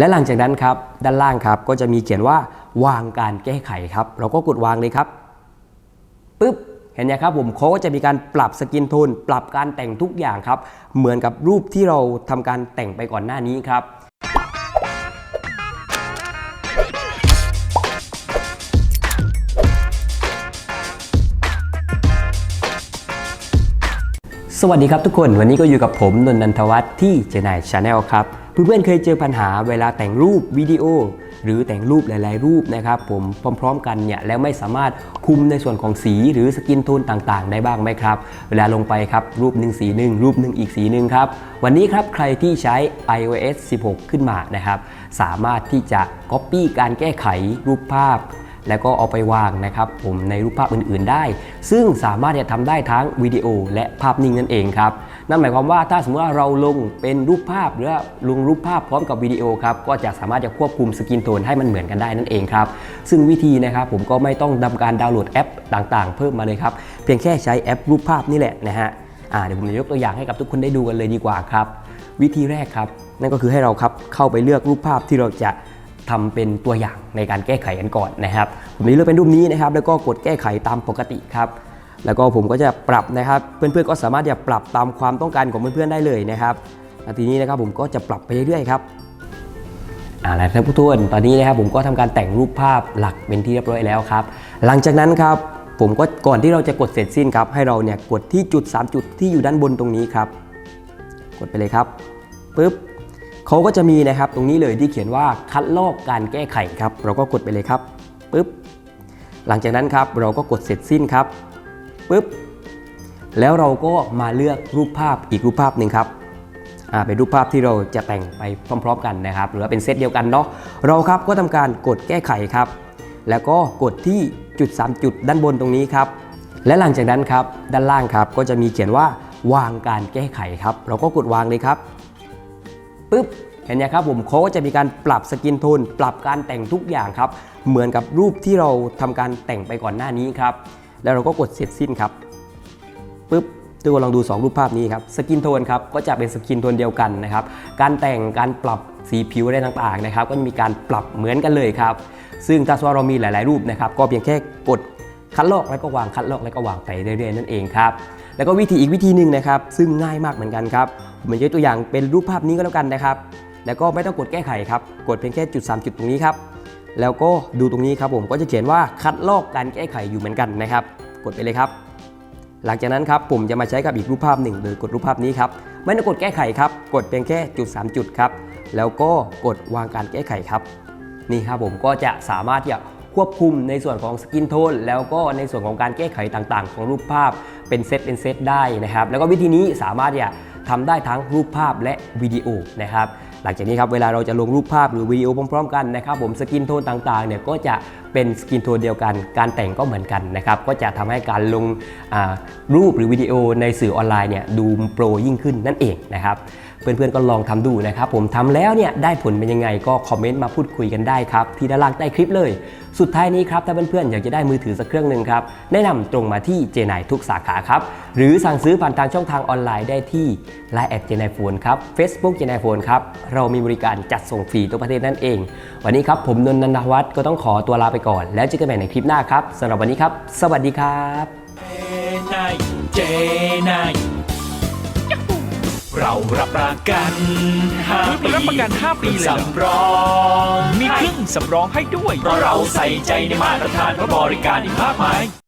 และหลังจากนั้นครับด้านล่างครับก็จะมีเขียนว่าวางการแก้ไขครับ เราก็กดวางเลยครับปึ๊บเห็นไหมครับผมเขาก็จะมีการปรับสกินโทนปรับการแต่งทุกอย่างครับ เหมือนกับรูปที่เราทำการแต่งไปก่อนหน้านี้ครับสวัสดีครับทุกคนวันนี้ก็อยู่กับผมนนนันทวัฒน์ที่เจนายชาแนลครับ เพื่อนๆเคยเจอปัญหาเวลาแต่งรูปวิดีโอ หรือแต่งรูปหลาย ๆ รูปนะครับผมพร้อม ๆ กันเนี่ยแล้วไม่สามารถคุมในส่วนของสีหรือสกินโทนต่างๆ ได้บ้างไหมครับ เวลาลงไปครับรูปหนึ่งสีหนึ่งรูปหนึ่งอีกสีหนึ่งครับ วันนี้ครับใครที่ใช้ iOS 16 ขึ้นมานะครับ สามารถที่จะ Copy การแก้ไขรูปภาพ แล้วก็เอาไปวางนะครับผมในรูปภาพอื่นๆได้ ซึ่งสามารถจะทำได้ทั้งวิดีโอและภาพนิ่งนั่นเองครับนั่นหมายความว่าถ้าสมมติว่าเราลงเป็นรูปภาพหรือว่าลงรูปภาพพร้อมกับวิดีโอครับก็จะสามารถจะควบคุมสกินโทนให้มันเหมือนกันได้นั่นเองครับซึ่งวิธีนะครับผมก็ไม่ต้องทำการดาวน์โหลดแอปต่างๆ เพิ่มมาเลยครับเพียงแค่ใช้แอปรูปภาพนี่แหละนะฮะเดี๋ยวผมจะยกตัวอย่างให้กับทุกคนได้ดูกันเลยดีกว่าครับ วิธีแรกครับ นั่นก็คือให้เราครับเข้าไปเลือกรูปภาพที่เราจะ ทำเป็นตัวอย่างในการแก้ไขกันก่อนนะครับ ผมนี้เลือกเป็นรูปนี้นะครับ แล้วก็กดแก้ไขตามปกติครับ แล้วก็ผมก็จะปรับนะครับ เพื่อนๆก็สามารถจะปรับตามความต้องการของเพื่อนๆได้เลยนะครับทีนี้นะครับผมก็จะปรับไปเรื่อยๆครับอ่าแล้วท่านผู้ทวนตอนนี้นะครับผมก็ทำการแต่งรูปภาพหลักเป็นที่เรียบร้อยแล้วครับ หลังจากนั้นครับผมก็ก่อนที่เราจะกดเสร็จสิ้นครับ ให้เราเนี่ยกดที่จุด 3 จุดที่อยู่ด้านบนตรงนี้ครับ กดไปเลยครับปุ๊บ เขาก็จะมีนะครับตรงนี้เลยที่เขียนว่าคัดลอกการแก้ไขครับ เราก็กดไปเลยครับปุ๊บหลังจากนั้นครับเราก็กดเสร็จสิ้นครับปุ๊บแล้วเราก็มาเลือกรูปภาพอีกรูปภาพหนึ่งครับอ่าเป็นรูปภาพที่เราจะแต่งไปพร้อม ๆ กันนะครับ หรือว่าเป็นเซตเดียวกันเนาะเราครับก็ทำการกดแก้ไขครับ แล้วก็กดที่จุด 3 จุดด้านบนตรงนี้ครับ และหลังจากนั้นครับด้านล่างครับก็จะมีเขียนว่าวางการแก้ไขครับ เราก็กดวางเลยครับ ปึ๊บเห็นไหมครับผมเขาก็จะมีการปรับสกินโทนปรับการแต่งทุกอย่างครับ เหมือนกับรูปที่เราทำการแต่งไปก่อนหน้านี้ครับ แล้วเราก็กดเสร็จสิ้นครับปึ๊บทุกคนลองดู 2 รูปภาพนี้ครับสกินโทนครับก็จะเป็นสกินโทนเดียวกันนะครับการแต่งการปรับสีผิวอะไรต่างๆนะครับ ก็จะมีการปรับเหมือนกันเลยครับ ซึ่งถ้าสมมติว่าเรามีหลาย ๆ รูปนะครับ ก็เพียงแค่กดคัดลอกแล้วก็วางคัดลอกแล้วก็วางไปเรื่อยๆนั่นเองครับ แล้วก็วิธีอีกวิธีหนึ่งนะครับ ซึ่งง่ายมากเหมือนกันครับผมจะยกตัวอย่างเป็นรูปภาพนี้ก็แล้วกันนะครับ แล้วก็ไม่ต้องกดแก้ไขครับ กดเพียงแค่จุด 3 จุดตรงนี้ครับ แล้วก็ดูตรงนี้ครับผมก็จะเขียนว่าคัดลอกการแก้ไขอยู่เหมือนกันนะครับ กดไปเลยครับ หลังจากนั้นครับผมจะมาใช้กับอีกรูปภาพหนึ่งโดยกดรูปภาพนี้ครับไม่ต้องกดแก้ไขครับ กดเพียงแค่จุด 3 จุดครับ แล้วก็กดวางการแก้ไขครับ นี่ครับผมก็จะสามารถที่จะ ควบคุมในส่วนของสกินโทนแล้วก็ในส่วนของการแก้ไขต่างๆ ของรูปภาพเป็นเซตเป็นเซตได้นะครับ แล้วก็วิธีนี้สามารถที่จะทำได้ทั้งรูปภาพและวิดีโอนะครับ หลังจากนี้ครับเวลาเราจะลงรูปภาพหรือวิดีโอพร้อมๆกันนะครับผมสกินโทนต่างๆเนี่ยก็จะเป็นสกินโทนเดียวกัน การแต่งก็เหมือนกันนะครับก็จะทำให้การลงรูปหรือวิดีโอในสื่อออนไลน์เนี่ยดูโปรยิ่งขึ้นนั่นเองนะครับเพื่อนๆก็ลองทำดูนะครับผมทำแล้วเนี่ยได้ผลเป็นยังไงก็คอมเมนต์มาพูดคุยกันได้ครับที่ด้านล่างใต้คลิปเลย สุดท้ายนี้ครับถ้าเพื่อนๆอยากจะได้มือถือสักเครื่องหนึ่งครับแนะนำตรงมาที่เจนายทุกสาขาครับหรือสั่งซื้อผ่านทางช่องทางออนไลน์ได้ที่ Line แอดเจนายโฟนครับ Facebook เจนายโฟนครับเรามีบริการจัดส่งฟรีทั่วประเทศนั่นเอง วันนี้ครับผมนนท์นันทวัฒน์ก็ต้องขอตัวลาไปก่อน แล้วเจอกันใหม่ในคลิปหน้าครับสำหรับวันนี้ครับ สวัสดีครับนายเจนายเรารับประกันห้าคือปีรับประกัน 5 ปีเลยเหรอสำรองมีเครื่องสำรองให้ด้วย เพราะเราใส่ใจในมาตรฐานและบริการอีกมากมาย